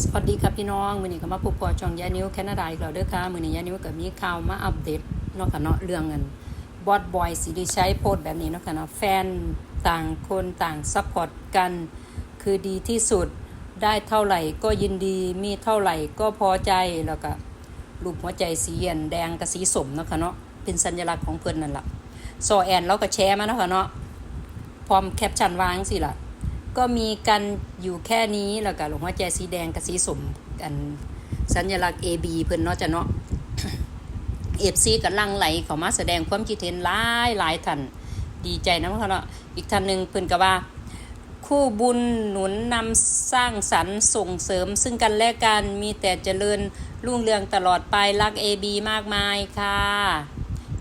สวัสดีครับพี่น้องมือนี้ก็มาพบกับช่องยานิวแคนาดาอีกแล้วเด้อค่ะมือนี้ยานิวก็มีข่าวมาอัปเดตเนาะค่ะเนาะเรื่องเงินบอสบอยสิได้ใช้โพสแบบนี้เนาะค่ะเนาะแฟนต่างคนต่างซัพพอร์ตกัน คือดีที่สุดได้เท่าไหร่ก็ยินดีมีเท่าไหร่ก็พอใจแล้วก็รูปหัวใจสีเขียนแดงกับสีสมเนาะค่ะเนาะเป็นสัญลักษณ์ของเพิ่อนนั่นแหล่ะซอแอนเราก็แชร์มาเนาะค่ะเนาะพร้อมแคปชั่นวางสิล่ะ ก็มีกันอยู่แค่นี้แล้วก็หลวงหัวใจสีแดงกับสีสมกันสัญลักษณ์ AB เพิ่นเนาะจ้ะเนาะเอฟซีกับลังไหลเขามาแสดงความคิดเห็นหลายหลายท่านดีใจนะเขาเนาะอีกท่านหนึ่งเพิ่นก็ว่า คู่บุญหนุนนำสร้างสรรค์ส่งเสริม ซึ่งกันและกันมีแต่เจริญรุ่งเรืองตลอดไปรัก AB มากมายค่ะ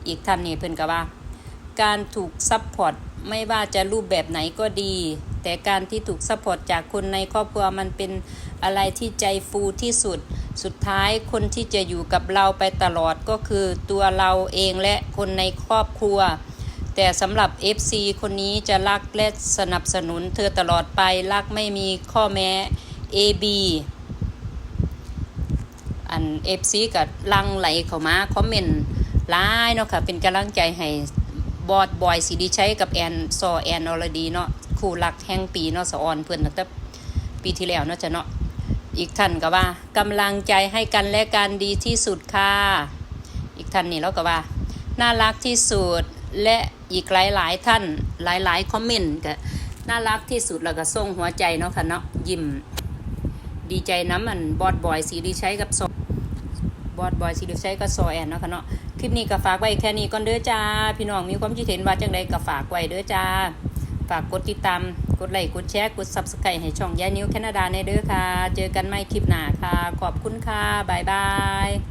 อีกท่านนี่เพิ่นก็ว่า การถูกซัพพอร์ตไม่ว่าจะรูปแบบไหนก็ดี แต่การที่ถูกซัพพอร์ตจากคนในครอบครัวมันเป็นอะไรที่ใจฟูที่สุด สุดท้ายคนที่จะอยู่กับเราไปตลอดก็คือตัวเราเองและคนในครอบครัว แต่สำหรับ FC คนนี้จะรักและสนับสนุนเธอตลอดไปรักไม่มีข้อแม้ AB อัน FC กับลังไหลเข้ามาคอมเมนต์หลายเนาะค่ะเป็นกำลังใจให้บอดบอยสีดีใช้กับแอนซอแอนอรดีเนาะ คู่รักแห่งปีเนาะสะออนเพื่อนตั้งแต่ปีที่แล้วเนาะจ้ะเนาะอีกท่านก็ว่ากำลังใจให้กันและกันดีที่สุดค่ะ อีกท่านนี่แล้วก็ว่า น่ารักที่สุดและอีกหลายหลายๆท่านหลายหลายๆคอมเมนต์ก็น่ารักที่สุดแล้วก็ส่งหัวใจเนาะค่ะเนาะยิ้มดีใจน้ำมันบอดบอยสีดีใช้กับโซบอดบอยซีดูใช้ก็ซแอนเนาะค่ะเนาะคลิปนี้ก็ฝากไว้แค่นี้ก่อนเด้อจ้า พี่น้องมีความคิดเห็นว่าจังใดก็ฝากไว้เด้อจ้า ฝากกดติดตาม กดไลค์กดแชร์กด Subscribe ให้ช่องยานิวแคนาดาในเด้อค่ะ เจอกันใหม่คลิปหน้าค่ะ ขอบคุณค่ะ บ๊ายบาย